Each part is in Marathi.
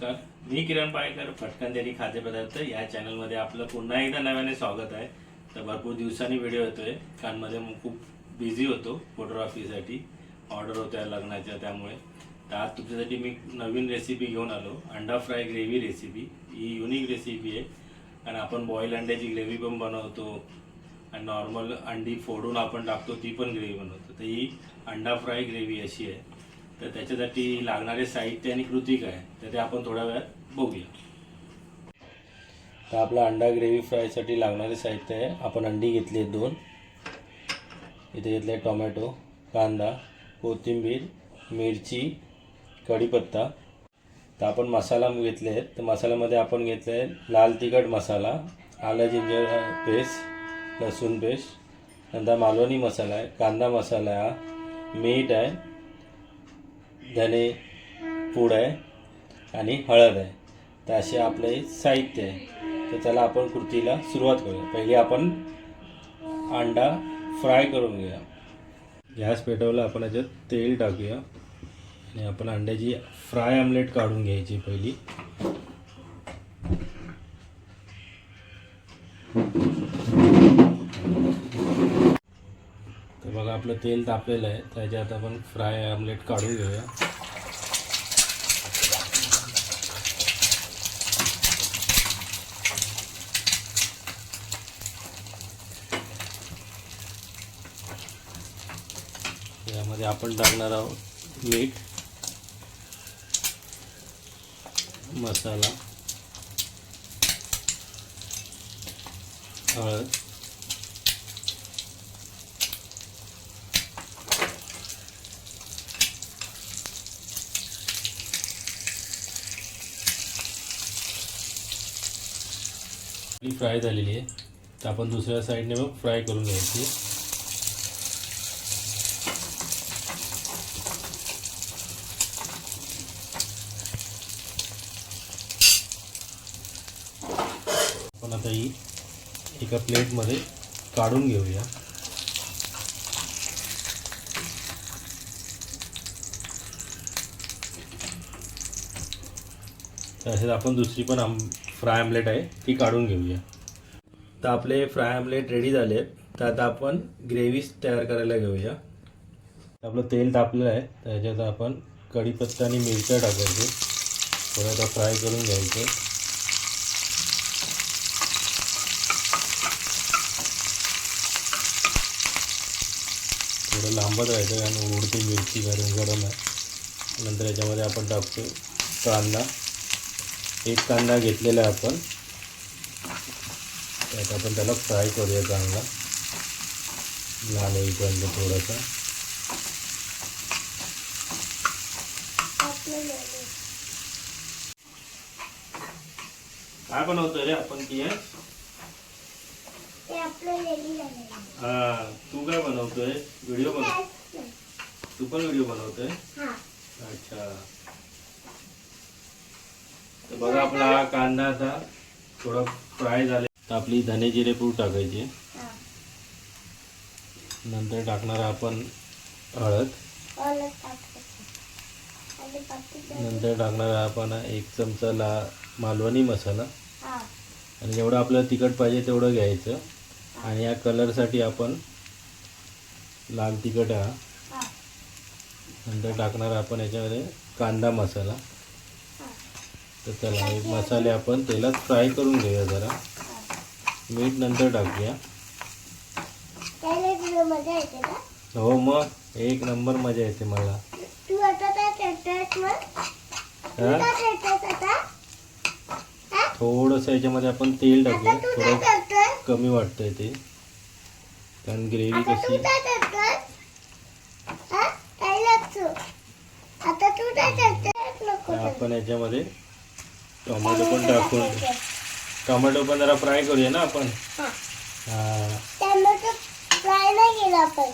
नमस्कार. मी किरण पायकर फटकन देरी खाद्यपदार्थ या चॅनलमध्ये आपलं पुन्हा एकदा नव्याने स्वागत आहे. तर भरपूर दिवसांनी व्हिडिओ येतोय. कानमध्ये खूप बिझी होतो फोटोग्राफीसाठी ऑर्डर होत्या लग्नाच्या त्यामुळे. तर आज तुमच्यासाठी मी नवीन रेसिपी घेऊन आलो. अंडा फ्राय ग्रेव्ही रेसिपी ही युनिक रेसिपी आहे. कारण आपण बॉईल अंड्याची ग्रेव्ही पण बनवतो. आणि नॉर्मल अंडी फोडून आपण टाकतो ती पण ग्रेव्ही बनवतो. तर ही अंडा फ्राय ग्रेव्ही अशी आहे. तर त्याच्यासाठी लागणारे साहित्य आणि कृती काय तर ते आपण थोड्या वेळात बघूया. तर आपला अंडा ग्रेव्ही फ्रायसाठी लागणारे साहित्य आहे. आपण अंडी घेतली आहेत दोन. इथे घेतले टोमॅटो कांदा कोथिंबीर मिरची कढीपत्ता. तर आपण मसाला घेतले आहेत. तर मसाल्यामध्ये आपण घेतले आहे लाल तिखट मसाला आलं जिंजर पेस्ट लसूण पेस्ट नंतर मालवणी मसाला आहे कांदा मसाला आहे मीठ आहे धने पूड आहे आणि हळद आहे. तर असे आपले साहित्य आहे. तर त्याला आपण कृतीला सुरुवात करूया. पहिले आपण अंडा फ्राय करून घेऊया. गॅस पेटवला आपण याच्यात तेल टाकूया. आणि आपण अंड्याची फ्राय आमलेट काढून घ्यायची पहिली. बघा आपलं तेल तापलेलं आहे. त्याच्यात आपण फ्राय आमलेट काढून घेऊया. यामध्ये आपण टाकणार आहोत मीठ मसाला हळद ही फ्राय झालेली आहे. तर आपण दुसऱ्या साईडने मग फ्राय करून घ्यायची. आपण आता ही एका प्लेटमध्ये काढून घेऊया. तसेच आपण दुसरी पण आम फ्राय आमलेट आहे ती काढून घेऊया. तर आपले फ्राय आमलेट रेडी झाले तर आता आपण ग्रेव्ही तयार करायला घेऊया. आपलं तेल तापलं आहे त्याच्यात आपण कढीपत्ता आणि मिरच्या टाकायचे. थोडं आता फ्राय करून घ्यायचं. थोडं लांबत राहायचं आणि उडती मिरची गरम गरम आहे. नंतर याच्यामध्ये आपण टाकतो कांदा. एक कांदा घेतलेला आहे आपण. त्यात आपण त्याला फ्राय करूया चांगला. लाल होईपर्यंत थोडासा. काय बनवतोय रे आपण झालं हा? तू काय बनवतोय? व्हिडिओ बनव तू पण व्हिडिओ बनवतोय? हा. अच्छा. तर बघा आपला हा कांदा आता थोडा फ्राय झाले. तर आपली धने जिरे पूड टाकायची. नंतर टाकणार आपण हळद. नंतर टाकणार आपण एक चमचा ला मालवणी मसाला. आणि जेवढं आपल्याला तिखट पाहिजे तेवढं घ्यायचं. आणि या कलरसाठी आपण लाल तिखट हा. नंतर टाकणार आपण याच्यामध्ये कांदा मसाला. तर चला हे मसाले आपण तेलात फ्राय करून घेऊया जरा. मीठ नंतर टाकूया. त्याला तुला मजा येते ना? हो मग. एक नंबर मजा येते मला? थोडंसं याच्यामध्ये आपण तेल टाकूया. थोडं कमी वाटतंय ते. कारण ग्रेव्ही कशी. आपण याच्यामध्ये टोमॅटो पण टाकून. टोमॅटो पण जरा फ्राय करूया ना आपण? हा. टोमॅटो फ्राय नाही केला आपण.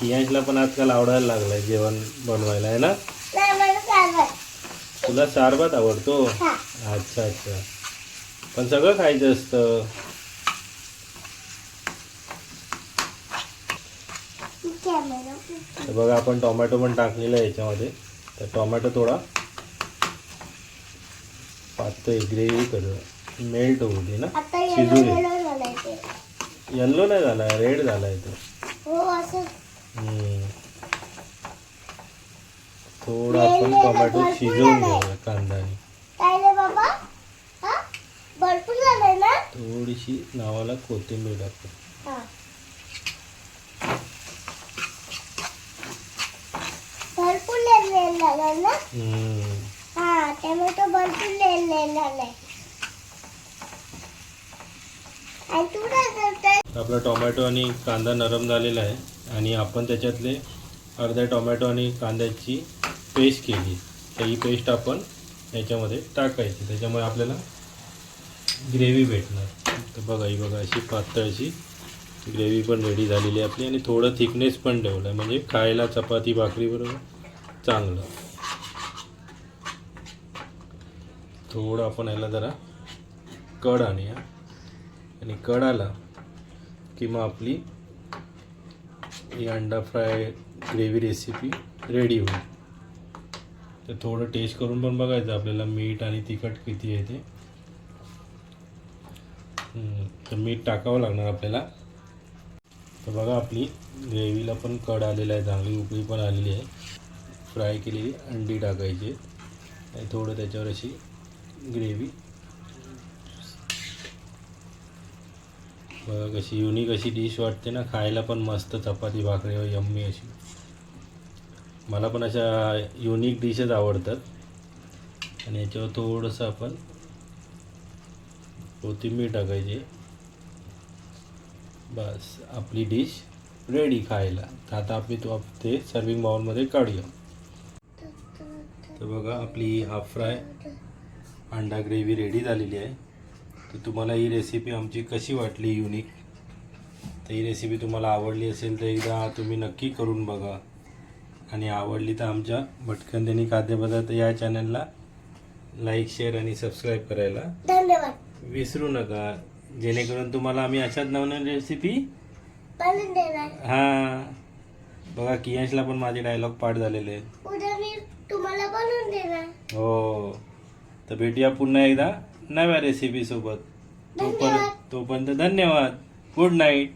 कियांशला पण आजकाल आवडायला लागलाय जेवण बनवायला आहे ना? नाही मला चालवाय तुला सारभात आवडतो? हा. अच्छा अच्छा. पण सगळं खायचं असतं. तर बघा आपण टोमॅटो पण टाकलेला आहे याच्यामध्ये. तर टोमॅटो थोडा पातळ ग्रेव्ही कर मेल्ट होऊ दे ना आता शिजू येलो दे येल्लो नाही झाला रेड झालाय तो. हो. थोडं आपण टोमॅटो शिजवून घेऊया कांदाने हा? थोडीशी नावाला कोथिंबीर टाकू हा. भरपूर लेल लेल झालं ना हम्म. हा टोमॅटो भरपूर लेल लेल झालाय आणि तू काय करतोय आपला टोमॅटो आणि कांदा नरम झालेला आहे आणि आपण त्याच्यातले अर्ध्या टोमॅटो आणि कांद्याची पेस्ट केली. तर ही पेस्ट आपण याच्यामध्ये टाकायची. त्याच्यामुळे आपल्याला ग्रेव्ही भेटणार. तर बघा ही बघा अशी पातळशी ग्रेव्ही पण रेडी झालेली आहे आपली आणि थोडं थिकनेस पण ठेवलं आहे म्हणजे खायला चपाती भाकरीबरोबर चांगलं. थोडं आपण याला जरा कड आणूया. आणि कड आला की मग आपली ही अंडा फ्राय ग्रेव्ही रेसिपी रेडी होईल. तर थोडं टेस्ट करून पण बघायचं आपल्याला मीठ आणि तिखट किती आहे ते. तर मीठ टाकावं लागणार आपल्याला. तर बघा आपली ग्रेव्हीला पण कड आलेला आहे चांगली उकळी पण आलेली आहे. फ्राय केलेली अंडी टाकायची. आणि थोडं त्याच्यावर अशी ग्रेव्ही. बघा कशी युनिक अशी डिश वाटते ना खायला पण मस्त चपाती भाकरी हो, यम्मी अशी. मला पण अशा युनिक डिशेस आवडतात. आणि याच्यावर थोडंसं आपण कोथिंबीर टाकायची. बस आपली डिश रेडी खायला. तर आता आपली तो आप- ते सर्विंग बाउलमध्ये काढूया. तर बघा आपली हाफ फ्राय अंडा ग्रेव्ही रेडी झालेली आहे. तर तुम्हाला ही रेसिपी आमची कशी वाटली युनिक तर ही रेसिपी तुम्हाला आवडली असेल तर एकदा तुम्ही नक्की करून बघा. आणि आवडली तर आमच्या भटकंदेनी खाद्यपदार्थ या चॅनलला लाईक शेअर आणि सबस्क्राईब करायला धन्यवाद. विसरू नका. जेणेकरून तुम्हाला आम्ही अशाच नवनवीन रेसिपी हां. बघा कियांशला पण माझे डायलॉग पाठ झालेले आहेत. उद्या मी तुम्हाला बनवून देणार. हो. तर भेटूया पुन्हा एकदा नव्या रेसिपीसोबत तोपर्यंत. तोपर्यंत धन्यवाद. Good night